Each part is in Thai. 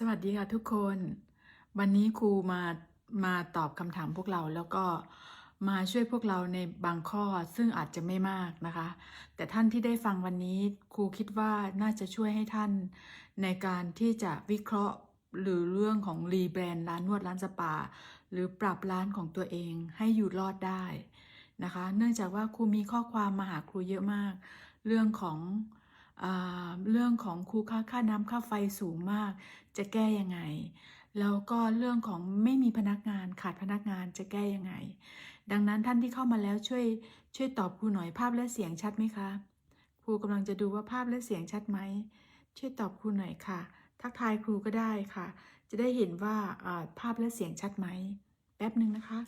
สวัสดีค่ะทุกคน วันนี้ครูมามาตอบคำถามพวกเราแล้วก็มาช่วยพวกเราในบางข้อซึ่งอาจจะไม่มากนะคะ แต่ท่านที่ได้ฟังวันนี้ครูคิดว่าน่าจะช่วยให้ท่านในการที่จะวิเคราะห์หรือเรื่องของรีแบรนด์ร้านนวดร้านสปา หรือปรับร้านของตัวเองให้อยู่รอดได้นะคะ เนื่องจากว่าครูมีข้อความมาหาครูเยอะมาก เรื่องของ เรื่องของคูค่าค่าน้ำค่าไฟสูงมาก จะแก้ยังไง แล้วก็เรื่องของไม่มีพนักงานขาดพนักงานจะแก้ยังไง ดังนั้นท่านที่เข้ามาแล้วช่วยช่วยตอบครูหน่อยภาพและเสียงชัดไหมคะครูกำลังจะดูว่าภาพและเสียงชัดไหมช่วยตอบครูหน่อยค่ะ ทักทายครูก็ได้ค่ะ จะได้เห็นว่าภาพและเสียงชัดไหมแป๊บหนึ่งนะคะ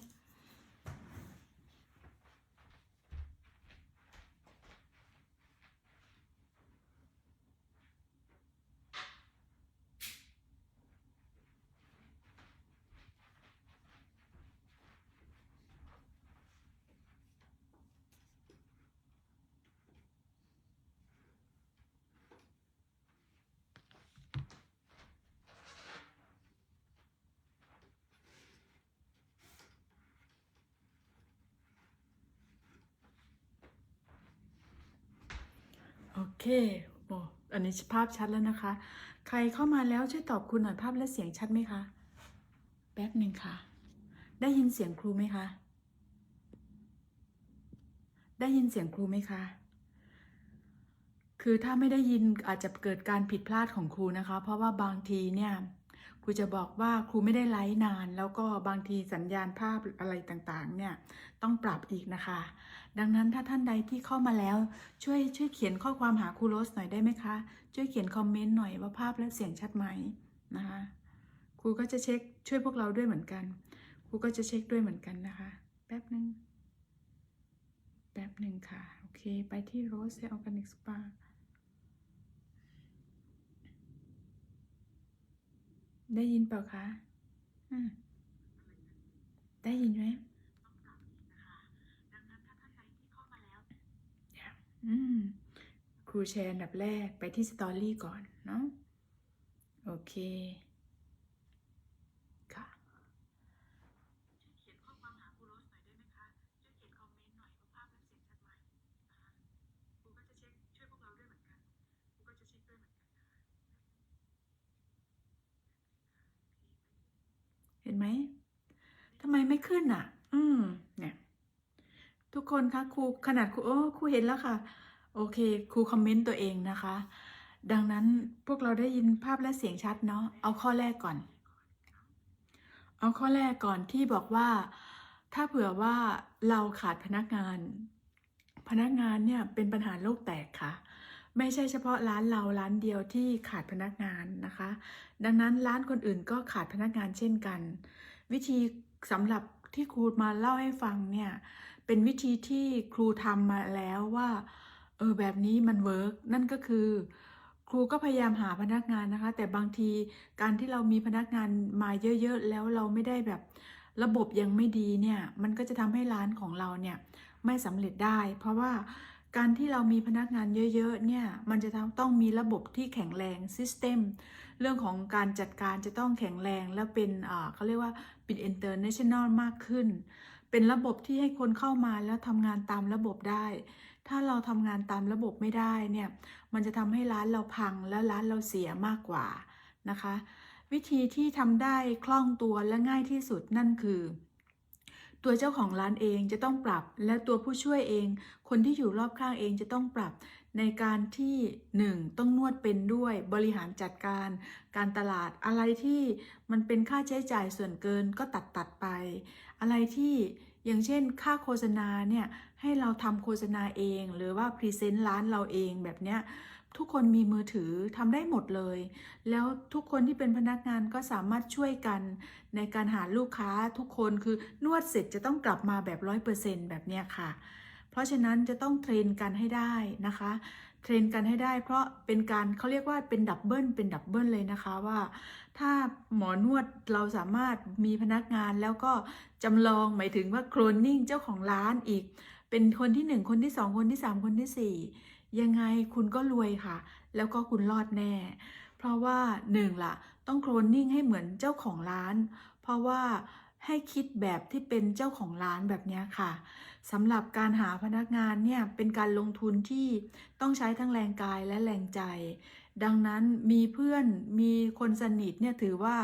โอ เคโอ้อันนี้ภาพชัดแล้วนะคะ ใครเข้ามาแล้วช่วยตอบครูหน่อยภาพและเสียงชัดไหมคะ แป๊บหนึ่งค่ะ ได้ยินเสียงครูไหมคะ ได้ยินเสียงครูไหมคะ คือถ้าไม่ได้ยินอาจจะเกิดการผิดพลาดของครูนะคะ เพราะว่าบางทีเนี่ย รูจะบอกว่าครูไม่ได้ไลฟ์นาน แล้วก็บางทีสัญญาณภาพอะไรต่างๆ เนี่ยต้องปรับอีกนะคะ ดังนั้นถ้าท่านใดที่เข้ามาแล้ว ช่วยช่วยเขียนข้อความหาครูโรสหน่อยได้ไหมคะ ช่วยเขียนคอมเมนต์หน่อยว่าภาพและเสียงชัดไหมนะคะครูก็จะเช็คช่วยพวกเราด้วยเหมือนกันครูก็จะเช็คด้วยเหมือนกันนะคะ แป๊บหนึ่งแป๊บหนึ่งค่ะ โอเค ไปที่โรสออร์แกนิกสปา ได้ยินเปล่าคะอืมได้ยินไหมอืม ครูแชร์อันดับแรกไปที่สตอรี่ก่อนเนาะ โอเค ค่ะ ช่วยเขียนข้อความหาครูโรสหน่อยได้ไหมคะ ช่วยเขียนคอมเมนต์หน่อยว่าภาพและเสียงชัดไหมนะคะครูก็จะเช็คช่วยพวกเราด้วยเหมือนกัน ครูก็จะเช็คด้วยเหมือนกันนะคะ เห็น ไหมทำไมไม่ขึ้นอะ อืม เนี่ย ทุกคนคะครูขนาดครูโอ้ครูเห็นแล้วค่ะ โอเคครูคอมเมนต์ตัวเองนะคะ ดังนั้นพวกเราได้ยินภาพและเสียงชัดเนาะเอาข้อแรกก่อน เอาข้อแรกก่อนที่บอกว่า ถ้าเผื่อว่าเราขาดพนักงาน พนักงานเนี่ยเป็นปัญหาโลกแตกค่ะ ไม่ใช่เฉพาะร้านเราร้านเดียวที่ขาดพนักงานนะคะ ดังนั้นร้านคนอื่นก็ขาดพนักงานเช่นกัน วิธีสำหรับที่ครูมาเล่าให้ฟังเนี่ยเป็นวิธีที่ครูทำมาแล้วว่าเออแบบนี้มันเวิร์กนั่นก็คือ ครูก็พยายามหาพนักงานนะคะ แต่บางทีการที่เรามีพนักงานมาเยอะๆ แล้วเราไม่ได้แบบระบบยังไม่ดีเนี่ยมันก็จะทำให้ร้านของเราเนี่ยไม่สำเร็จได้ เพราะว่า การที่เรามีพนักงานเยอะ ๆ เนี่ย มันจะต้องมีระบบที่แข็งแรงซิสเต็มเรื่องของการจัดการจะต้องแข็งแรงและเป็นเขาเรียกว่าเป็น international มากขึ้น เป็นระบบที่ให้คนเข้ามาแล้วทำงานตามระบบได้ ถ้าเราทำงานตามระบบไม่ได้เนี่ย มันจะทำให้ร้านเราพังและร้านเราเสียมากกว่านะคะ วิธีที่ทำได้คล่องตัวและง่ายที่สุดนั่นคือ ตัวเจ้าของร้านเองจะต้องปรับ และตัวผู้ช่วยเอง คนที่อยู่รอบข้างเองจะต้องปรับ ในการที่ 1. ต้องนวดเป็นด้วย บริหารจัดการ การตลาดอะไรที่มันเป็นค่าใช้จ่ายส่วนเกินก็ตัดตัดไป อะไรที่อย่างเช่นค่าโฆษณาเนี่ยให้เราทำโฆษณาเอง หรือว่าพรีเซนต์ร้านเราเองแบบเนี้ย ทุกคนมีมือถือทำได้หมดเลย แล้วทุกคนที่เป็นพนักงานก็สามารถช่วยกัน ในการหาลูกค้าทุกคนคือนวดเสร็จจะต้องกลับมาแบบร้อยเปอร์เซ็นต์แบบเนี้ยค่ะ เพราะฉะนั้นจะต้องเทรนกันให้ได้นะคะเทรนกันให้ได้ เพราะเป็นการเขาเรียกว่าเป็นดับเบิลเป็นดับเบิลเลยนะคะว่า ถ้าหมอนวดเราสามารถมีพนักงานแล้วก็จำลองหมายถึงว่าโคลนนิ่งเจ้าของร้านอีก เป็นคนที่หนึ่งคนที่สองคนที่สามคนที่สี่ ยังไงคุณก็รวยค่ะ แล้วก็คุณรอดแน่ เพราะว่าหนึ่งล่ะ ต้องโคลนนิ่งให้เหมือนเจ้าของร้าน เพราะว่าให้คิดแบบที่เป็นเจ้าของร้านแบบนี้ค่ะสำหรับการหาพนักงานเนี่ยเป็นการลงทุนที่ต้องใช้ทั้งแรงกายและแรงใจ ดังนั้นมีเพื่อนมีคนสนิทเนี่ยถือว่า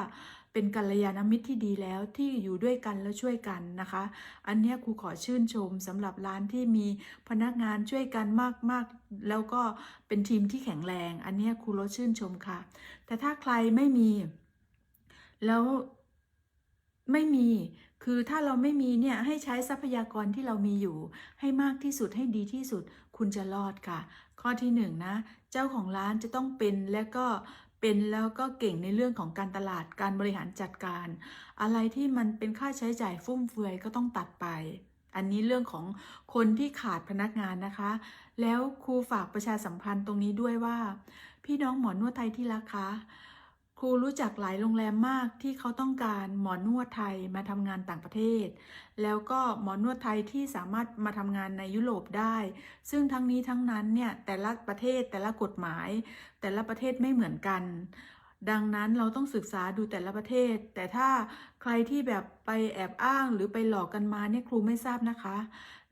เป็นกัลยาณมิตรที่ดีแล้วที่อยู่ด้วยกันแล้วช่วยกันนะคะ อันนี้ครูขอชื่นชมสำหรับร้านที่มีพนักงานช่วยกันมากๆ แล้วก็เป็นทีมที่แข็งแรง อันนี้ครูรสชื่นชมค่ะ แต่ถ้าใครไม่มี แล้วไม่มีคือถ้าเราไม่มีเนี่ยให้ใช้ทรัพยากรที่เรามีอยู่ ให้มากที่สุดให้ดีที่สุด คุณจะรอดค่ะ ข้อที่หนึ่งนะเจ้าของร้านจะต้องเป็นและก็ เป็นแล้วก็เก่งในเรื่องของการตลาดการบริหารจัดการ อะไรที่มันเป็นค่าใช้จ่ายฟุ่มเฟือยก็ต้องตัดไป อันนี้เรื่องของคนที่ขาดพนักงานนะคะ แล้วครูฝากประชาสัมพันธ์ตรงนี้ด้วยว่า พี่น้องหมอนวดไทยที่รักคะ ครูรู้จักหลายโรงแรมมากที่เขาต้องการหมอนวดไทยมาทำงานต่างประเทศ แล้วก็หมอนวดไทยที่สามารถมาทำงานในยุโรปได้ ซึ่งทั้งนี้ทั้งนั้นเนี่ยแต่ละประเทศแต่ละกฎหมาย แต่ละประเทศไม่เหมือนกัน ดังนั้นเราต้องศึกษาดูแต่ละประเทศ แต่ถ้าใครที่แบบไปแอบอ้างหรือไปหลอกกันมาเนี่ยครูไม่ทราบนะคะ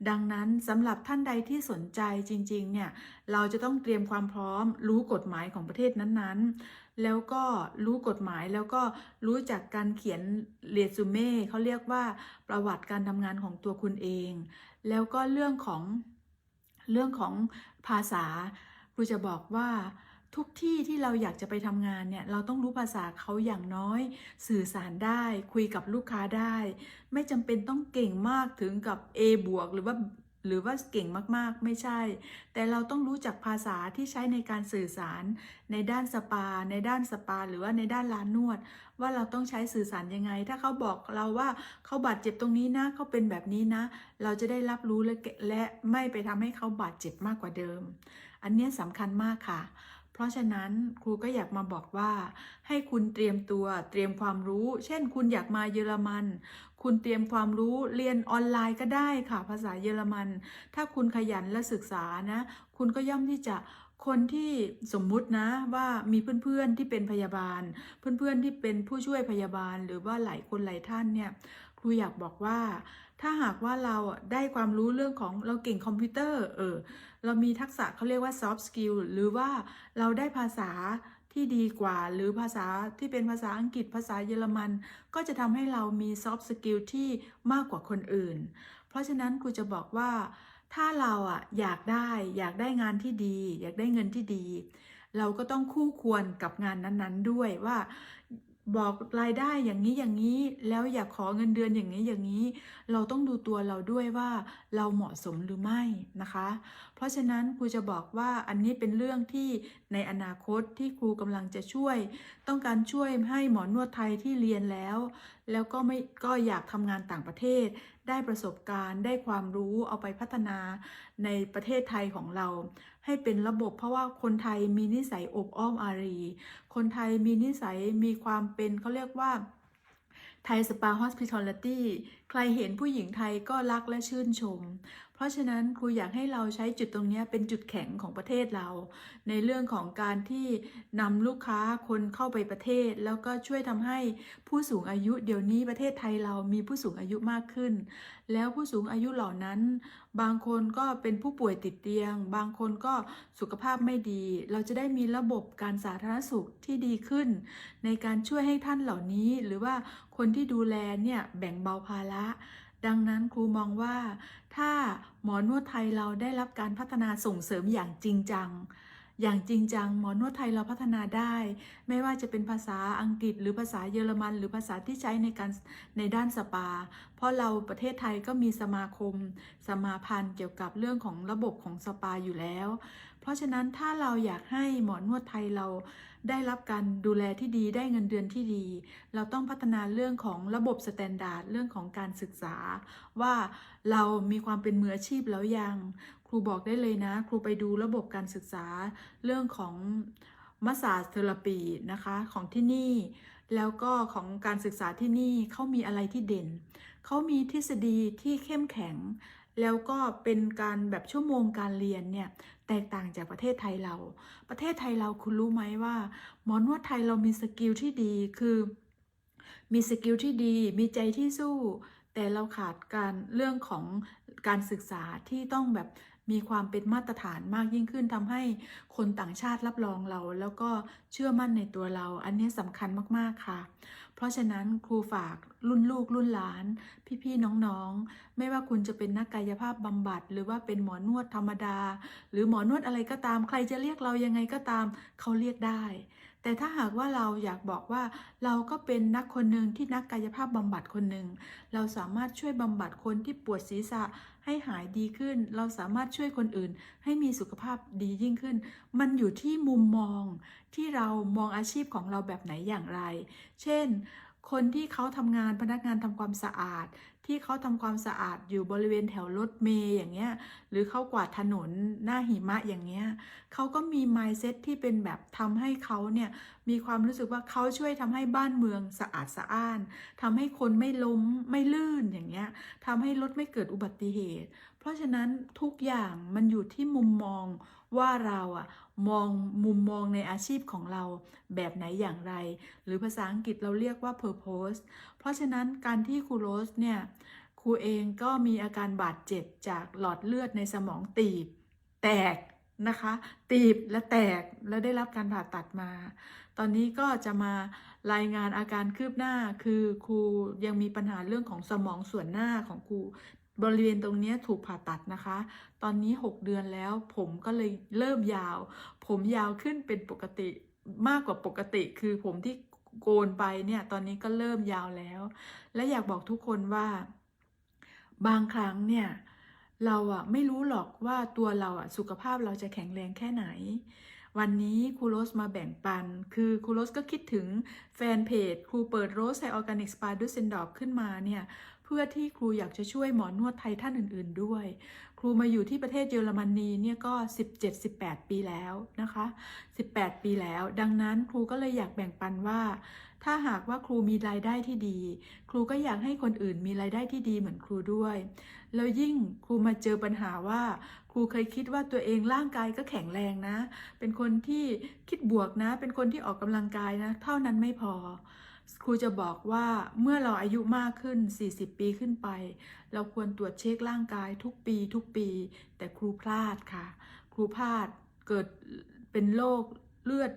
ดังนั้นสำหรับท่านใดที่สนใจจริงๆเนี่ยเราจะต้องเตรียมความพร้อมรู้กฎหมายของประเทศนั้นๆ แล้วก็รู้กฎหมายแล้วก็รู้จักการเขียนเรซูเม่เขาเรียกว่าประวัติการทำงานของตัวคุณเอง แล้วก็เรื่องของเรื่องของภาษาครูจะบอกว่าทุกที่ที่เราอยากจะไปทำงานเนี่ยเราต้องรู้ภาษาเขาอย่างน้อย สื่อสารได้คุยกับลูกค้าได้ ไม่จำเป็นต้องเก่งมากถึงกับ A บวกหรือว่า หรือว่าเก่งมากๆไม่ใช่ แต่เราต้องรู้จักภาษาที่ใช้ในการสื่อสาร ในด้านสปา ในด้านสปา หรือว่าในด้านร้านนวด ว่าเราต้องใช้สื่อสารยังไง ถ้าเขาบอกเราว่าเขาบาดเจ็บตรงนี้นะเขาเป็นแบบนี้นะ เราจะได้รับรู้และและไม่ไปทำให้เขาบาดเจ็บมากกว่าเดิม อันเนี้ยสำคัญมากค่ะ เพราะฉะนั้นครูก็อยากมาบอกว่า ให้คุณเตรียมตัวเตรียมความรู้ เช่น คุณอยากมาเยอรมัน คุณเตรียมความรู้เรียนออนไลน์ก็ได้ค่ะ ภาษาเยอรมัน ถ้าคุณขยันและศึกษานะ คุณก็ย่อมที่จะคนที่สมมุตินะว่ามีเพื่อนๆที่เป็นพยาบาล เพื่อนๆที่เป็นผู้ช่วยพยาบาลหรือว่าหลายคนหลายท่านเนี่ยครูอยากบอกว่า ถ้าหากว่าเราได้ความรู้เรื่องของเราเก่งคอมพิวเตอร์ เออ เรามีทักษะเขาเรียกว่า soft skill หรือว่าเราได้ภาษาที่ดีกว่า หรือภาษาที่เป็นภาษาอังกฤษภาษาเยอรมัน ก็จะทำให้เรามี soft skill ที่มากกว่าคนอื่น เพราะฉะนั้นครูจะบอกว่า ถ้าเราอะอยากได้อยากได้งานที่ดี อยากได้เงินที่ดี เราก็ต้องคู่ควรกับงานนั้นๆด้วยว่า บอกรายได้อย่างนี้อย่างนี้ แล้วอยากขอเงินเดือนอย่างนี้อย่างนี้ เราต้องดูตัวเราด้วยว่าเราเหมาะสมหรือไม่นะคะ เพราะฉะนั้นครูจะบอกว่าอันนี้เป็นเรื่องที่ในอนาคตที่ครูกำลังจะช่วย ต้องการช่วยให้หมอนวดไทยที่เรียนแล้ว แล้วก็ไม่ก็อยากทำงานต่างประเทศ ได้ประสบการณ์ ได้ความรู้เอาไปพัฒนาในประเทศไทยของเรา ให้เป็นระบบเพราะว่าคนไทยมีนิสัยอบอ้อมอารี คนไทยมีนิสัยมีความเป็นเขาเรียกว่าไทยสปา hospitality ใครเห็นผู้หญิงไทยก็รักและชื่นชมเพราะฉะนั้นครูอยากให้เราใช้จุดตรงนี้เป็นจุดแข็งของประเทศเรา ในเรื่องของการที่นำลูกค้าคนเข้าไปประเทศ แล้วก็ช่วยทำให้ผู้สูงอายุเดี๋ยวนี้ประเทศไทยเรามีผู้สูงอายุมากขึ้น แล้วผู้สูงอายุเหล่านั้น บางคนก็เป็นผู้ป่วยติดเตียง บางคนก็สุขภาพไม่ดี เราจะได้มีระบบการสาธารณสุขที่ดีขึ้น ในการช่วยให้ท่านเหล่านี้หรือว่าคนที่ดูแลเนี่ยแบ่งเบาภาระ ดังนั้นครูมองว่า ถ้าหมอนวดไทยเราได้รับการพัฒนาส่งเสริมอย่างจริงจัง อย่างจริงจังหมอนวดไทยเราพัฒนาได้ ไม่ว่าจะเป็นภาษาอังกฤษ หรือภาษาเยอรมัน หรือภาษาที่ใช้ในการในด้านสปา เพราะเราประเทศไทยก็มีสมาคม สมาพันธ์เกี่ยวกับเรื่องของระบบของสปาอยู่แล้ว เพราะฉะนั้นถ้าเราอยากให้หมอนวดไทยเราได้รับการดูแลที่ดีได้เงินเดือนที่ดี เราต้องพัฒนาเรื่องของระบบสแตนดาร์ดเรื่องของการศึกษา ว่าเรามีความเป็นมืออาชีพแล้วยัง รูบอกได้เลยนะ ครูไปดูระบบการศึกษาเรื่องของมัสซาเทอราปีนะคะของที่นี่ แล้วก็ของการศึกษาที่นี่เขามีอะไรที่เด่น เขามีทฤษฎีที่เข้มแข็ง แล้วก็เป็นการแบบชั่วโมงการเรียนเนี่ยแตกต่างจากประเทศไทยเรา ประเทศไทยเราคุณรู้ไหมว่า หมอนวดไทยเรามีสกิลที่ดีคือมีสกิลที่ดี มีใจที่สู้ แต่เราขาดการเรื่องของการศึกษาที่ต้องแบบ มีความเป็นมาตรฐานมากยิ่งขึ้นทำให้คนต่างชาติรับรองเรา แล้วก็เชื่อมั่นในตัวเรา อันนี้สำคัญมากๆค่ะ เพราะฉะนั้นครูฝากรุ่นลูกรุ่นหลาน พี่ๆน้องๆ ไม่ว่าคุณจะเป็นนักกายภาพบำบัด หรือว่าเป็นหมอนวดธรรมดา หรือหมอนวดอะไรก็ตาม ใครจะเรียกเรายังไงก็ตามเขาเรียกได้แต่ถ้าหากว่าเราอยากบอกว่าเราก็เป็นนักคนหนึ่งที่นักกายภาพบำบัดคนหนึ่ง เราสามารถช่วยบำบัดคนที่ปวดศีรษะ ให้หายดีขึ้น เราสามารถช่วยคนอื่น ให้มีสุขภาพดียิ่งขึ้น มันอยู่ที่มุมมองที่เรามองอาชีพของเราแบบไหนอย่างไร เช่น คนที่เขาทำงานพนักงานทำความสะอาด ที่เขาทำความสะอาดอยู่บริเวณแถวรถเมย์อย่างเงี้ย หรือเขากวาดถนนหน้าหิมะอย่างเงี้ยเขาก็มี mindset ที่เป็นแบบทำให้เขาเนี่ยมีความรู้สึกว่าเขาช่วยทำให้บ้านเมืองสะอาดสะอ้านทำให้คนไม่ล้มไม่ลื่นอย่างเงี้ยทำให้รถไม่เกิดอุบัติเหตุ เพราะฉะนั้นทุกอย่างมันอยู่ที่มุมมองว่าเราอะ มองมุมมองในอาชีพของเราแบบไหนอย่างไร หรือภาษาอังกฤษเราเรียกว่า purpose เพราะฉะนั้นการที่ครูโรสเนี่ยครูเองก็มีอาการบาดเจ็บจากหลอดเลือดในสมองตีบ แตกนะคะ ตีบและแตกแล้วได้รับการผ่าตัดมา ตอนนี้ก็จะมารายงานอาการคืบหน้าคือครูยังมีปัญหาเรื่องของสมองส่วนหน้าของครู บริเวณตรงนี้ถูกผ่าตัดนะคะ ตอนนี้ 6 เดือนแล้ว ผมก็เลยเริ่มยาว ผมยาวขึ้นเป็นปกติมากกว่าปกติ คือผมที่โกนไปเนี่ย ตอนนี้ก็เริ่มยาวแล้ว และอยากบอกทุกคนว่า บางครั้งเนี่ย เราอะไม่รู้หรอกว่าตัวเราอะสุขภาพเราจะแข็งแรงแค่ไหน วันนี้ครูโรสมาแบ่งปัน คือครูโรสก็คิดถึงแฟนเพจครูเปิดโรสไซออร์แกนิกสปาดูเซนดอร์ขึ้นมาเนี่ย เพื่อที่ครูอยากจะช่วยหมอนวดไทยท่านอื่น ๆ ด้วย ครูมาอยู่ที่ประเทศเยอรมนีเนี่ยก็ 17-18 ปีแล้วนะคะ 18 ปีแล้ว ดังนั้นครูก็เลยอยากแบ่งปันว่า ถ้าหากว่าครูมีรายได้ที่ดี ครูก็อยากให้คนอื่นมีรายได้ที่ดีเหมือนครูด้วย แล้วยิ่งครูมาเจอปัญหาว่าครูเคยคิดว่าตัวเองร่างกายก็แข็งแรงนะ เป็นคนที่คิดบวกนะ เป็นคนที่ออกกำลังกายนะ เท่านั้นไม่พอ ครูจะบอกว่าเมื่อเราอายุมากขึ้น 40 ปีขึ้นไป เราควรตรวจเช็คร่างกายทุกปีทุกปี แต่ครูพลาดค่ะ ครูพลาดเกิดเป็นโรคเลือด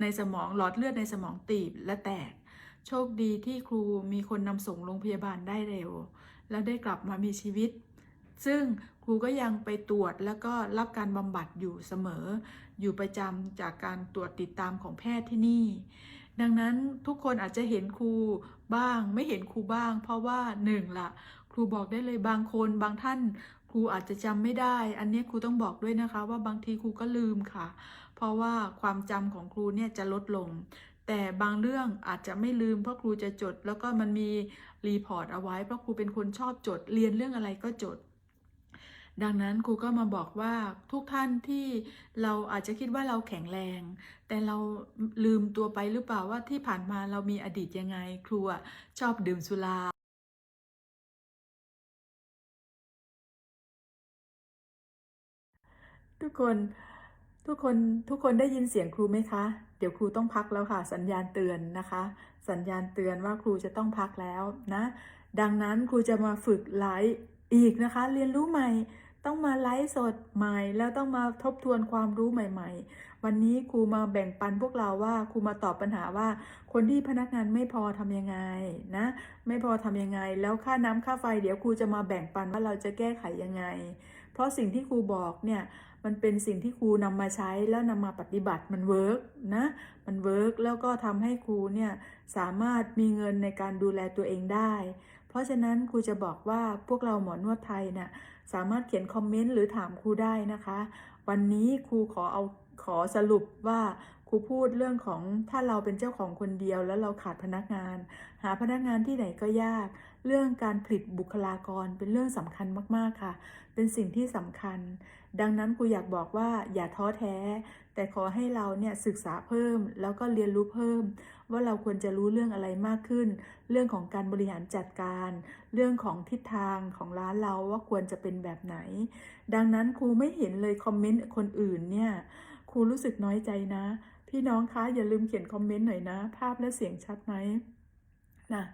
ในสมองหลอดเลือดในสมองตีบและแตก โชคดีที่ครูมีคนนำส่งโรงพยาบาลได้เร็ว และได้กลับมามีชีวิต ซึ่งครูก็ยังไปตรวจแล้วก็รับการบำบัดอยู่เสมอ อยู่ประจำจากการตรวจติดตามของแพทย์ที่นี่ ดังนั้นทุกคนอาจจะเห็นครูบ้าง ไม่เห็นครูบ้าง เพราะว่าหนึ่งละครูบอกได้เลยบางคนบางท่านครูอาจจะจำไม่ได้ อันนี้ครูต้องบอกด้วยนะคะ ว่าบางทีครูก็ลืมค่ะ เพราะว่าความจำของครูเนี่ยจะลดลง แต่บางเรื่องอาจจะไม่ลืมเพราะครูจะจด แล้วก็มันมีรีพอร์ตเอาไว้เพราะครูเป็นคนชอบจด เรียนเรื่องอะไรก็จด ดังนั้นครูก็มาบอกว่าทุกท่านที่เราอาจจะคิดว่าเราแข็งแรง แต่เราลืมตัวไปหรือเปล่าว่าที่ผ่านมาเรามีอดีตยังไง ครูอะชอบดื่มสุราทุกคนทุกคนทุกคนได้ยินเสียงครูไหมคะ เดี๋ยวครูต้องพักแล้วค่ะ สัญญาณเตือนนะคะ สัญญาณเตือนว่าครูจะต้องพักแล้วนะ ดังนั้นครูจะมาฝึกไลฟ์ อีกนะคะ เรียนรู้ใหม่ต้องมาไลฟ์สดใหม่ แล้วต้องมาทบทวนความรู้ใหม่ๆ วันนี้ครูมาแบ่งปันพวกเราว่าครูมาตอบปัญหาว่า คนที่พนักงานไม่พอทำยังไงนะ ไม่พอทำยังไง แล้วค่าน้ำค่าไฟเดี๋ยวครูจะมาแบ่งปันว่าเราจะแก้ไขยังไง เพราะสิ่งที่ครูบอกเนี่ยมันเป็นสิ่งที่ครูนำมาใช้แล้วนำมาปฏิบัติมันเวิร์กนะ มันเวิร์กแล้วก็ทำให้ครูเนี่ยสามารถมีเงินในการดูแลตัวเองได้ เพราะฉะนั้นครูจะบอกว่าพวกเราหมอนวดไทยน่ะสามารถเขียนคอมเมนต์หรือถามครูได้นะคะ วันนี้ครูขอเอาขอสรุปว่าครูพูดเรื่องของถ้าเราเป็นเจ้าของคนเดียวแล้วเราขาดพนักงาน หาพนักงานที่ไหนก็ยาก เรื่องการผลิตบุคลากรเป็นเรื่องสำคัญมากๆค่ะ เป็นสิ่งที่สำคัญ ดังนั้นครูอยากบอกว่าอย่าท้อแท้ แต่ขอให้เราเนี่ยศึกษาเพิ่มแล้วก็เรียนรู้เพิ่ม ว่าเราควรจะรู้เรื่องอะไรมากขึ้น เรื่องของการบริหารจัดการ เรื่องของทิศทางของร้านเราว่าควรจะเป็นแบบไหน ดังนั้นครูไม่เห็นเลยคอมเมนต์คนอื่นเนี่ยครูรู้สึกน้อยใจนะ พี่น้องคะอย่าลืมเขียนคอมเมนต์หน่อยนะ ภาพและเสียงชัดไหมนะ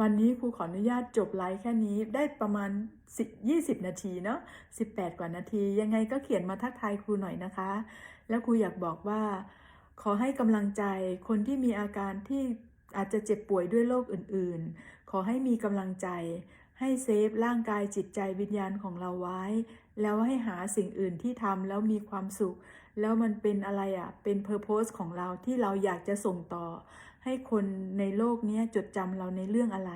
วันนี้ครูขออนุญาตจบไลฟ์แค่นี้ได้ประมาณ 20 นาทีเนาะ18 กว่านาที ยังไงก็เขียนมาทักทายครูหน่อยนะคะ แล้วครูอยากบอกว่า ขอให้กำลังใจคนที่มีอาการที่อาจจะเจ็บป่วยด้วยโรคอื่นๆ ขอให้มีกำลังใจ ให้เซฟร่างกายจิตใจวิญญาณของเราไว้ แล้วให้หาสิ่งอื่นที่ทำแล้วมีความสุข แล้วมันเป็นอะไรอะ่ะ เป็นเพอร์โพสของเราที่เราอยากจะส่งต่อ ให้คนในโลกนี้จดจำเราในเรื่องอะไร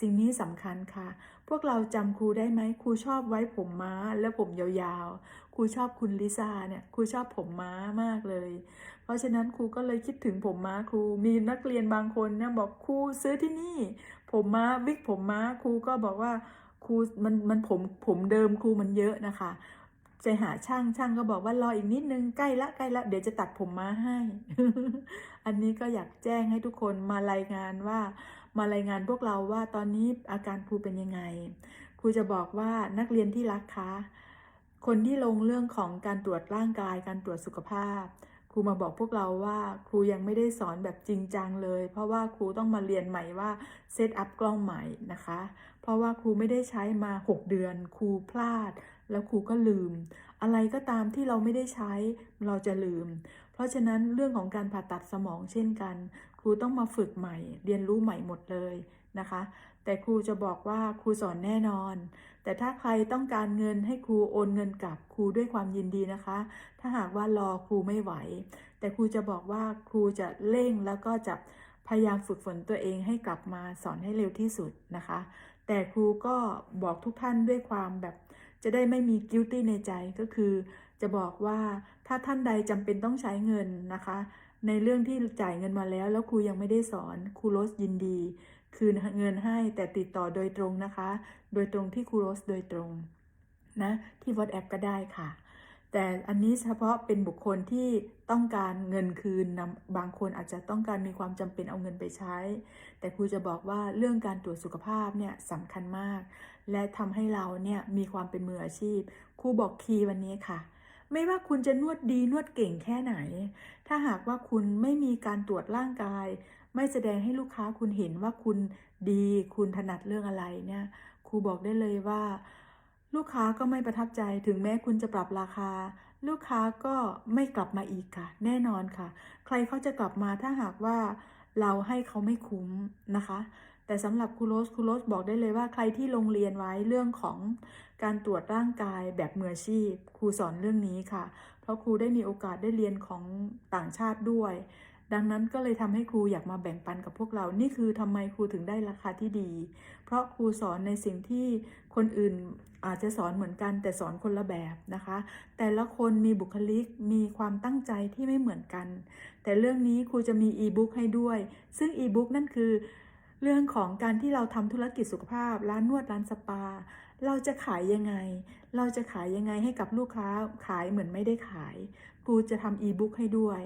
สิ่งนี้สำคัญค่ะ พวกเราจำครูได้ไหมครูชอบไว้ผมม้าและผมยาวๆ ครูชอบคุณลิซ่าเนี่ยครูชอบผมม้ามากเลย เพราะฉะนั้นครูก็เลยคิดถึงผมม้าครูมีนักเรียนบางคนเนี่ยบอกครูซื้อที่นี่ ผมม้าวิกผมม้าครูก็บอกว่าครูมันมันผมผมเดิมครูมันเยอะนะคะจะหาช่างช่างก็บอกว่ารออีกนิดนึงใกล้ละใกล้ละเดี๋ยวจะตัดผมม้าให้ อันนี้ก็อยากแจ้งให้ทุกคนมารายงานว่า มารายงานพวกเราว่าตอนนี้อาการครูเป็นยังไงครูจะบอกว่านักเรียนที่รักคะ คนที่ลงเรื่องของการตรวจร่างกายการตรวจสุขภาพ ครูมาบอกพวกเราว่าครูยังไม่ได้สอนแบบจริงจังเลย เพราะว่าครูต้องมาเรียนใหม่ว่าเซตอัพกล้องใหม่นะคะ เพราะว่าครูไม่ได้ใช้มา 6 เดือน ครูพลาด แล้วครูก็ลืม อะไรก็ตามที่เราไม่ได้ใช้เราจะลืม เพราะฉะนั้นเรื่องของการผ่าตัดสมองเช่นกัน ครูต้องมาฝึกใหม่ เรียนรู้ใหม่หมดเลยนะคะ แต่ครูจะบอกว่าครูสอนแน่นอน แต่ถ้าใครต้องการเงินให้ครูโอนเงินกลับครูด้วยความยินดีนะคะ ถ้าหากว่ารอครูไม่ไหว แต่ครูจะบอกว่าครูจะเร่งแล้วก็จะพยายามฝึกฝนตัวเองให้กลับมาสอนให้เร็วที่สุดนะคะ แต่ครูก็บอกทุกท่านด้วยความแบบจะได้ไม่มีกิ i ตี้ในใจก็คือ จะบอกว่าถ้าท่านใดจำเป็นต้องใช้เงินนะคะ ในเรื่องที่จ่ายเงินมาแล้ว แล้วครูยังไม่ได้สอนครูโรสยินดี คืนเงินให้แต่ติดต่อโดยตรงนะคะ โดยตรงที่ครูโรสโดยตรงนะที่ WhatsApp ก็ได้ค่ะ แต่อันนี้เฉพาะเป็นบุคคลที่ต้องการเงินคืนนะบางคนอาจจะต้องการมีความจำเป็นเอาเงินไปใช้ แต่ครูจะบอกว่าเรื่องการตรวจสุขภาพเนี่ยสำคัญมาก และทำให้เราเนี่ยมีความเป็นมืออาชีพ ครูบอกคีย์วันนี้ค่ะไม่ว่าคุณจะนวดดีนวดเก่งแค่ไหน ถ้าหากว่าคุณไม่มีการตรวจร่างกาย ไม่แสดงให้ลูกค้าคุณเห็นว่าคุณดี คุณถนัดเรื่องอะไรเนี่ย รูบอกได้เลยว่า ลูกค้าก็ไม่ประทับใจถึงแม้คุณจะปรับราคา ลูกค้าก็ไม่กลับมาอีกค่ะ แน่นอนค่ะ ใครเขาจะกลับมาถ้าหากว่าเราให้เขาไม่คุ้มนะคะ แต่สำหรับครูโรสครูโรสบอกได้เลยว่าใครที่ลงเรียนไว้เรื่องของการตรวจร่างกายแบบมืออาชีพ ครูสอนเรื่องนี้ค่ะ เพราะครูได้มีโอกาสได้เรียนของต่างชาติด้วย ดังนั้นก็เลยทำให้ครูอยากมาแบ่งปันกับพวกเรา นี่คือทำไมครูถึงได้ราคาที่ดี เพราะครูสอนในสิ่งที่คนอื่นอาจจะสอนเหมือนกันแต่สอนคนละแบบนะคะ แต่ละคนมีบุคลิกมีความตั้งใจที่ไม่เหมือนกัน แต่เรื่องนี้ครูจะมีอีบุ๊กให้ด้วย ซึ่งอีบุ๊กนั่นคือเรื่องของการที่เราทำธุรกิจสุขภาพ ร้านนวดร้านสปา เราจะขายยังไง เราจะขายยังไงให้กับลูกค้าขายเหมือนไม่ได้ขายครูจะทำอีบุ๊กให้ด้วย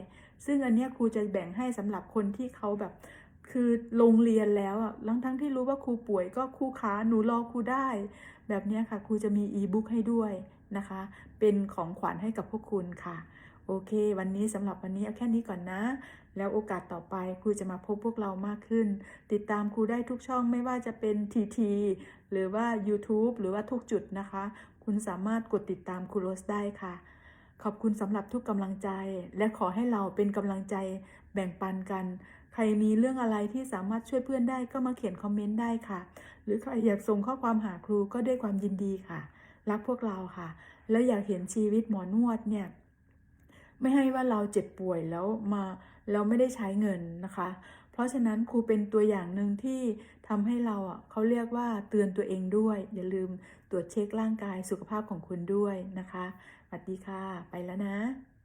ซึ่งอันเนี้ยครูจะแบ่งให้สำหรับคนที่เขาแบบ คือโรงเรียนแล้วอะทั้งทั้งที่รู้ว่าครูป่วยก็ครูขาหนูรอครูได้ แบบเนี้ยค่ะครูจะมีอีบุ๊กให้ด้วยนะคะ เป็นของขวัญให้กับพวกคุณค่ะโอเค วันนี้สำหรับวันนี้เอาแค่นี้ก่อนนะ แล้วโอกาสต่อไปครูจะมาพบพวกเรามากขึ้น ติดตามครูได้ทุกช่องไม่ว่าจะเป็นทีทีหรือว่า YouTube หรือว่าทุกจุดนะคะ คุณสามารถกดติดตามครูโรสได้ค่ะ ขอบคุณสำหรับทุกกำลังใจ และขอให้เราเป็นกำลังใจแบ่งปันกัน ใครมีเรื่องอะไรที่สามารถช่วยเพื่อนได้ก็มาเขียนคอมเมนต์ได้ค่ะ หรือใครอยากส่งข้อความหาครูก็ด้วยความยินดีค่ะ รักพวกเราค่ะ แล้วอยากเห็นชีวิตหมอนวดเนี่ยไม่ให้ว่าเราเจ็บป่วยแล้วมาเราไม่ได้ใช้เงินนะคะ เพราะฉะนั้นครูเป็นตัวอย่างหนึ่งที่ทำให้เราอะเขาเรียกว่าเตือนตัวเองด้วย อย่าลืมตรวจเช็คร่างกายสุขภาพของคุณด้วยนะคะ สวัสดีค่ะ ไปแล้วนะ